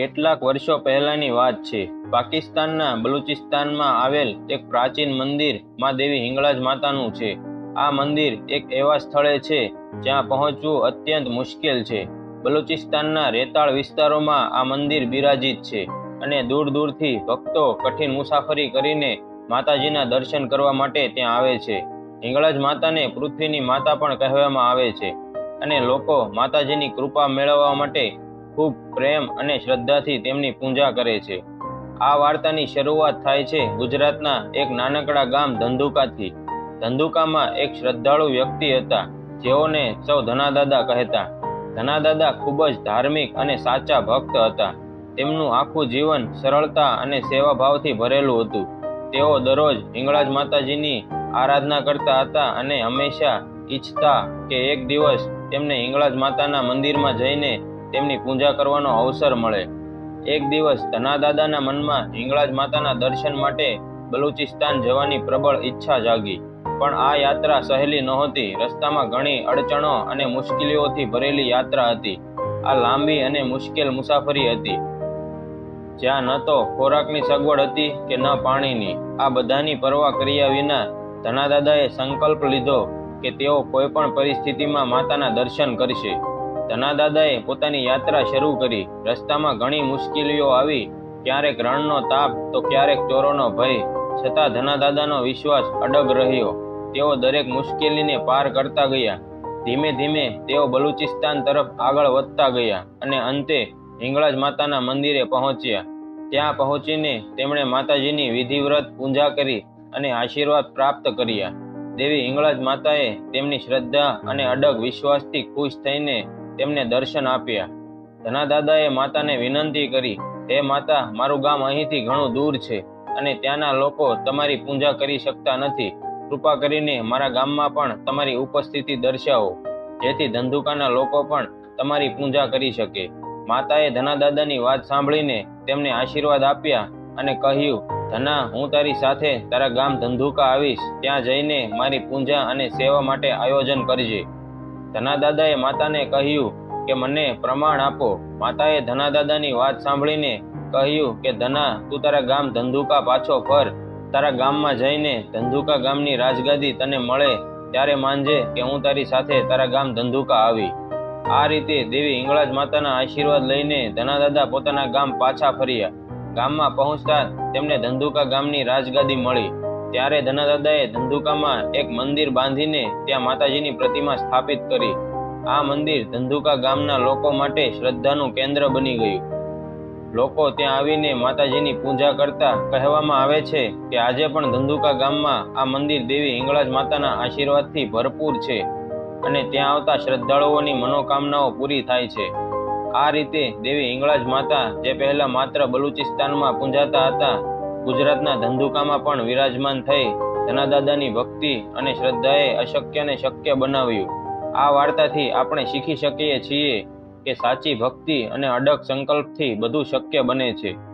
કેટલાક વર્ષો પહેલાની વાત છે. પાકિસ્તાનના બલુચિસ્તાનમાં આવેલ એક પ્રાચીન મંદિરમાં દેવી હિંગળાજ માતાનું છે. આ મંદિર એક એવા સ્થળે છે જ્યાં પહોંચવું અત્યંત મુશ્કેલ છે. બલુચિસ્તાનના રેતાળ વિસ્તારોમાં આ મંદિર બિરાજિત છે અને દૂર દૂરથી ભક્તો કઠિન મુસાફરી કરીને માતાજીના દર્શન કરવા માટે ત્યાં આવે છે. હિંગળાજ માતાને પૃથ્વીની માતા પણ કહેવામાં આવે છે અને લોકો માતાજીની કૃપા મેળવવા માટે ખૂબ પ્રેમ અને શ્રદ્ધાથી તેમની પૂજા કરે છે. આ વાર્તાની શરૂઆત થાય છે ગુજરાતના એક નાનકડા ગામ ધંધુકાથી. ધંધુકામાં એક શ્રદ્ધાળુ વ્યક્તિ હતા, જેઓને સૌ ધનાદાદા કહેતા. ધનાદાદા ખૂબ જ ધાર્મિક અને સાચા ભક્ત હતા. તેમનું આખું જીવન સરળતા અને સેવાભાવથી ભરેલું હતું. તેઓ દરરોજ હિંગળાજ માતાજીની આરાધના કરતા હતા અને હંમેશા ઈચ્છતા કે એક દિવસ તેમને હિંગળાજ માતાના મંદિરમાં જઈને તેમની પૂજા કરવાનો અવસર મળે. એક દિવસ ધનાદાદાના મનમાં હિંગળાજ માતાના દર્શન માટે બલુચિસ્તાન જવાની પ્રબળ ઈચ્છા જાગી. પણ આ યાત્રા સહેલી નહોતી. રસ્તામાં ઘણી અડચણો અને મુશ્કેલીઓથી ભરેલી યાત્રા હતી. આ લાંબી અને મુશ્કેલ મુસાફરી હતી. જ્યાં ન તો ખોરાકની સગવડ હતી કે ન પાણીની. આ બધાની પરવા કર્યા વિના ધનાદાદાએ સંકલ્પ લીધો કે તેઓ કોઈ પણ પરિસ્થિતિમાં માતાના દર્શન કરશે. ધનાદાદાએ પોતાની યાત્રા શરૂ કરી. રસ્તામાં ઘણી મુશ્કેલીઓ આવી. ક્યારેક રણનો તાપ, તો ક્યારેક ચોરોનો ભય. છતાં ધનાદાદાનો વિશ્વાસ અડગ રહ્યો. તેઓ દરેક મુશ્કેલીને પાર કરતા ગયા. ધીમે ધીમે તેઓ બલુચિસ્તાન તરફ આગળ વધતા ગયા અને અંતે હિંગળાજ માતાના મંદિરે પહોંચ્યા. ત્યાં પહોંચીને તેમણે માતાજીની વિધિવ્રત પૂજા કરી અને આશીર્વાદ પ્રાપ્ત કર્યા. દેવી હિંગળાજ માતાએ તેમની શ્રદ્ધા અને અડગ વિશ્વાસથી ખુશ થઈને તેમને દર્શન આપ્યા. ધનાદાદાએ માતાને વિનંતી કરી, હે માતા, મારું ગામ અહીંથી ઘણું દૂર છે અને ત્યાંના લોકો તમારી પૂજા કરી શકતા નથી. કૃપા કરીને મારા ગામમાં પણ તમારી ઉપસ્થિતિ દર્શાવો, જેથી ધંધુકાના લોકો પણ તમારી પૂજા કરી શકે. માતાએ ધનાદાદાની વાત સાંભળીને તેમને આશીર્વાદ આપ્યા અને કહ્યું, ધના, હું તારી સાથે તારા ગામ ધંધુકા આવીશ. ત્યાં જઈને મારી પૂજા અને સેવા માટે આયોજન કરજે. ધનાદાદાએ માતાને કહ્યું કે, મને પ્રમાણ આપો. માતાએ ધનાદાદાની વાત સાંભળીને કહ્યું કે, ધના, તું તારા ગામ ધંધુકા પાછો ફર. તારા ગામમાં જઈને ધંધુકા ગામની રાજગાદી તને મળે. ત્યારે માનજે કે હું તારી સાથે તારા ગામ ધંધુકા આવી. આ રીતે દેવી હિંગળાજ માતાના આશીર્વાદ લઈને ધનાદાદા પોતાના ગામ પાછા ફર્યા. ગામમાં પહોંચતા તેમને ધંધુકા ગામની રાજગાદી મળી. ત્યારે ધનાદાદાએ ધંધુકામાં એક મંદિર બાંધીને ત્યાં માતાજીની પ્રતિમા સ્થાપિત કરી. આ મંદિર ધંધુકા ગામના લોકો માટે શ્રદ્ધાનું કેન્દ્ર બની ગયું. લોકો ત્યાં આવીને માતાજીની પૂજા કરતા કહેવામાં આવે છે કે આજે પણ ધંધુકા ગામમાં આ મંદિર દેવી હિંગળાજ માતાના આશીર્વાદથી ભરપૂર છે અને ત્યાં આવતા શ્રદ્ધાળુઓની મનોકામનાઓ પૂરી થાય છે. આ રીતે દેવી હિંગળાજ માતા જે પહેલા માત્ર બલુચિસ્તાનમાં પૂંજાતા હતા ગુજરાતના ધંધુકામાં પણ વિરાજમાન થઈ ધનાદાદાની ભક્તિ અને શ્રદ્ધાએ અશક્યને શક્ય બનાવ્યું. આ વાર્તાથી આપણે શીખી શકીએ છીએ કે સાચી ભક્તિ અને અડગ સંકલ્પથી બધું શક્ય બને છે.